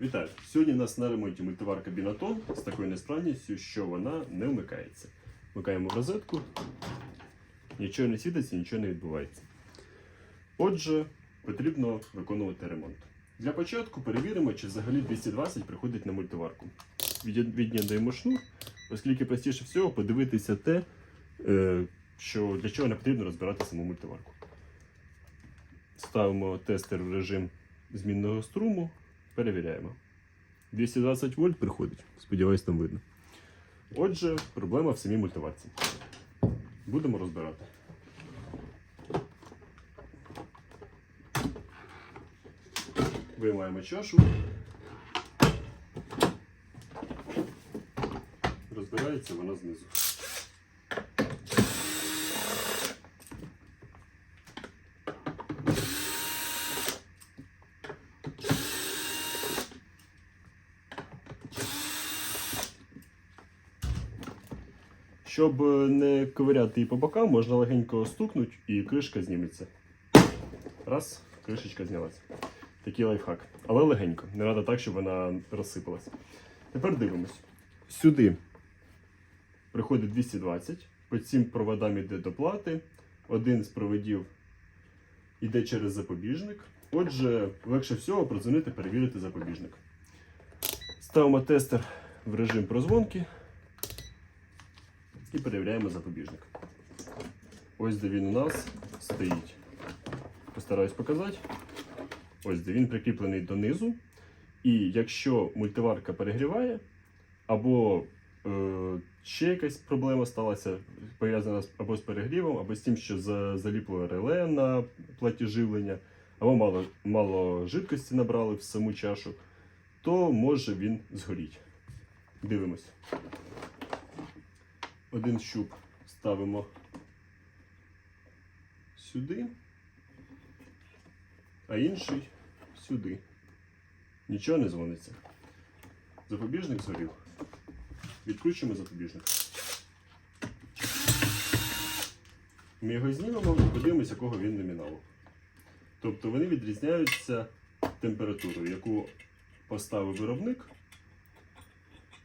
Вітаю! Сьогодні у нас на ремонті мультиварка Бінатон з такою несправністю, що вона не вмикається. Вмикаємо розетку, нічого не світиться, нічого не відбувається. Отже, потрібно виконувати ремонт. Для початку перевіримо, чи взагалі 220 приходить на мультиварку. Від'єд- Від'єднуємо шнур, оскільки простіше всього подивитися те, е, що для чого не потрібно розбирати саму мультиварку. Ставимо тестер в режим змінного струму, перевіряємо. 220 вольт приходить. Сподіваюсь, там видно. Отже, проблема в самій мультиварці. Будемо розбирати. Виймаємо чашу. Розбирається вона знизу. Щоб е, не ковиряти її по бокам, можна легенько стукнути і кришка зніметься. Раз, кришечка знялася. Такий лайфхак. Але легенько. Не треба так, щоб вона розсипалася. Тепер дивимось. Сюди приходить 220. По цим проводам йде до плати. Один з проводів йде через запобіжник. Отже, легше всього продзвонити, перевірити запобіжник. Ставимо тестер в режим прозвонки і перевіряємо запобіжник. Ось де він у нас стоїть. Постараюсь показати. Ось де він прикріплений донизу. І якщо мультиварка перегріває, або е, ще якась проблема сталася, пов'язана або з перегрівом, або з тим, що за, заліпло реле на платі живлення, або мало, мало жидкості набрали в саму чашу, то може він згоріти. Дивимось. Один щуп ставимо сюди, а інший сюди. Нічого не дзвониться. Запобіжник згорів. Відкручуємо запобіжник. Ми його знімемо і подивимося, якого він номіналу. Тобто вони відрізняються температурою, яку поставив виробник,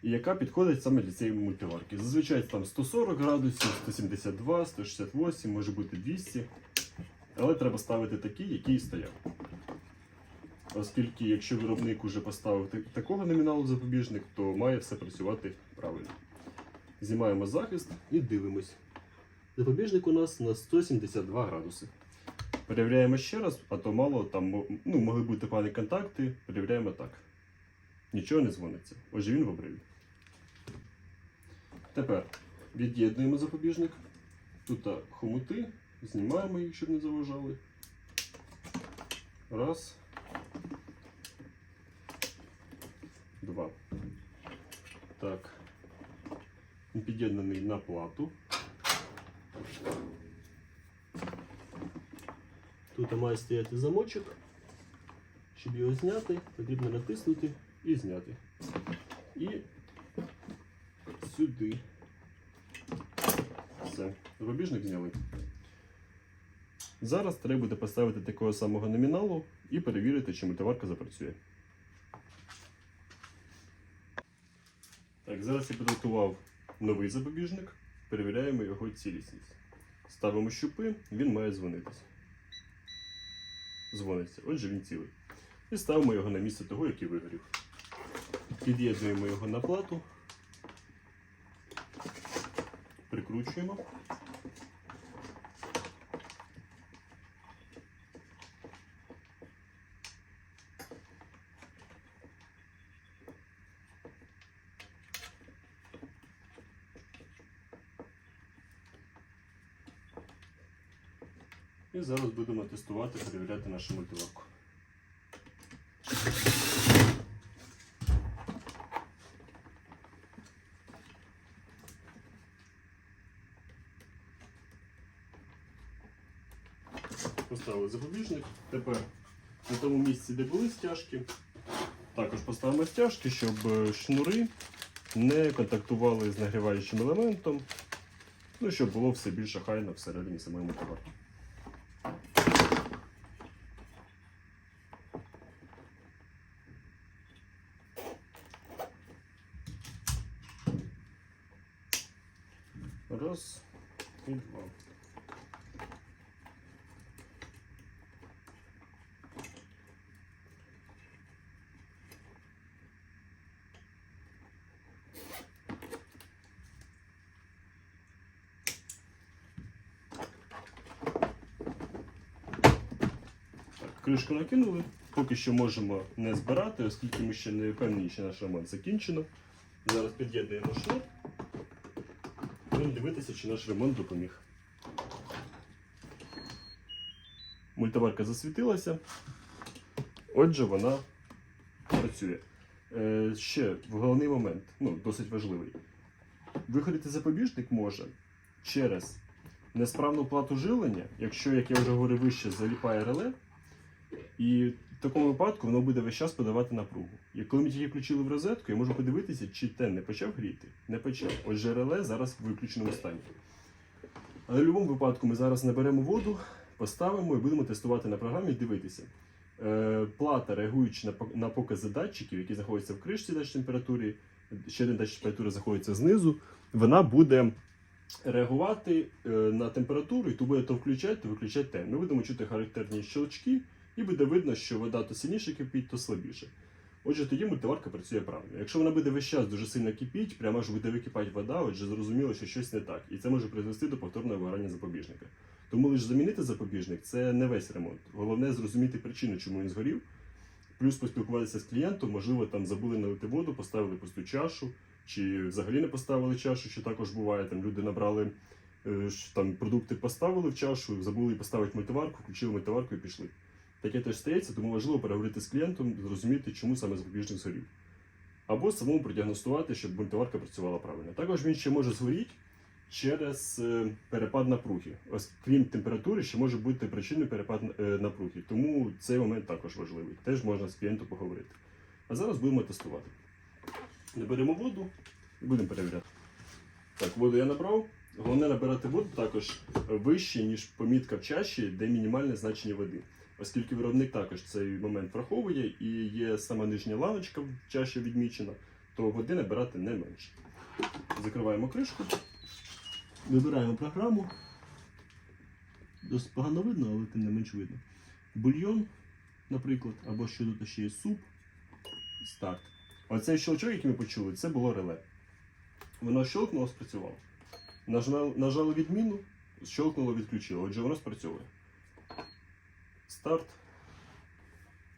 яка підходить саме для цієї мультиварки. Зазвичай там 140 градусів, 172, 168, може бути 200. Але треба ставити такий, який стояв. Оскільки, якщо виробник уже поставив такого номіналу запобіжник, то має все працювати правильно. Знімаємо захист і дивимось. Запобіжник у нас на 172 градуси. Перевіряємо ще раз, а то мало там ну, могли бути погані контакти. Перевіряємо так. Нічого не дзвониться. Отже, він в обриві. Тепер від'єднуємо запобіжник. Тут хомути, знімаємо їх, щоб не заважали. Раз. Два. Так. Під'єднаний на плату. Тут має стояти замочок. Щоб його зняти, потрібно натиснути і зняти. І сюди. Все. Запобіжник зняли. Зараз треба буде поставити такого самого номіналу і перевірити, чи мультиварка запрацює. Так, зараз я підготував новий запобіжник. Перевіряємо його цілісність. Ставимо щупи, він має дзвонитися. Дзвониться. Отже, він цілий. І ставимо його на місце того, який вигорів. Під'єднуємо його на плату. Прикручуємо. І зараз будемо тестувати, перевіряти нашу мультиварку. поставили запобіжник. Тепер на тому місці, де були стяжки, також поставимо стяжки, щоб е, шнури не контактували з нагріваючим елементом, ну щоб було все більше хайно всередині самої мотоварки. Раз і два. Кришку накинули. Поки що можемо не збирати, оскільки ми ще не впевнені, що наш ремонт закінчено. Зараз під'єднуємо шнур. Будемо дивитися, чи наш ремонт допоміг. Мультиварка засвітилася. Отже, вона працює. Е, ще головний момент, ну, досить важливий. Виходити запобіжник може через несправну плату жилення, якщо, як я вже говорив вище, заліпає реле, і в такому випадку воно буде весь час подавати напругу. І коли ми тільки включили в розетку, я можу подивитися, чи те не почав гріти. Не почав. Отже, реле зараз в виключеному стані. Але в будь-якому випадку ми зараз наберемо воду, поставимо і будемо тестувати на програмі дивитися. Е, плата, реагуючи на, покази датчиків, які знаходяться в кришці датчик температури, ще один датчик температури знаходиться знизу, вона буде реагувати е, на температуру, і то буде то включати, то виключати те. Ми будемо чути характерні щелчки, і буде видно, що вода то сильніше кипить, то слабіше. Отже, тоді мультиварка працює правильно. Якщо вона буде весь час дуже сильно кипіть, прямо аж буде википати вода, отже, зрозуміло, що щось не так. І це може призвести до повторного вигорання запобіжника. Тому лише замінити запобіжник це не весь ремонт. Головне зрозуміти причину, чому він згорів. Плюс поспілкуватися з клієнтом, можливо, там забули налити воду, поставили пусту чашу, чи взагалі не поставили чашу, що також буває. Там люди набрали е, там продукти, поставили в чашу, забули поставити мультиварку, включили мультиварку і пішли. Таке теж стається, тому важливо переговорити з клієнтом, зрозуміти, чому саме запобіжник згорів. Або самому продіагностувати, щоб мультиварка працювала правильно. Також він ще може згоріти через е, перепад напруги. Ось крім температури, ще може бути причиною перепад е, напруги. Тому цей момент також важливий. Теж можна з клієнтом поговорити. А зараз будемо тестувати. Наберемо воду і будемо перевіряти. Так, воду я набрав. Головне набирати воду також вище, ніж помітка в чаші, де мінімальне значення води. Оскільки виробник також цей момент враховує і є сама нижня лавочка в чаші відмічена, то води набирати не менше. Закриваємо кришку, вибираємо програму. Досить погано видно, але тим не менш видно. Бульйон, наприклад, або що тут ще є суп. Старт. Оцей щелчок, який ми почули, це було реле. Воно щелкнуло, спрацювало. Нажали відміну, щелкнуло, відключило. Отже, воно спрацьовує. Старт.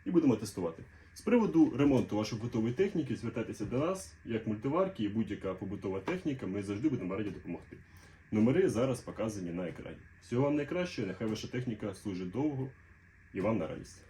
І будемо тестувати. З приводу ремонту вашої побутової техніки, звертайтеся до нас, як мультиварки і будь-яка побутова техніка, ми завжди будемо раді допомогти. Номери зараз показані на екрані. Всього вам найкращого, нехай ваша техніка служить довго і вам на радість.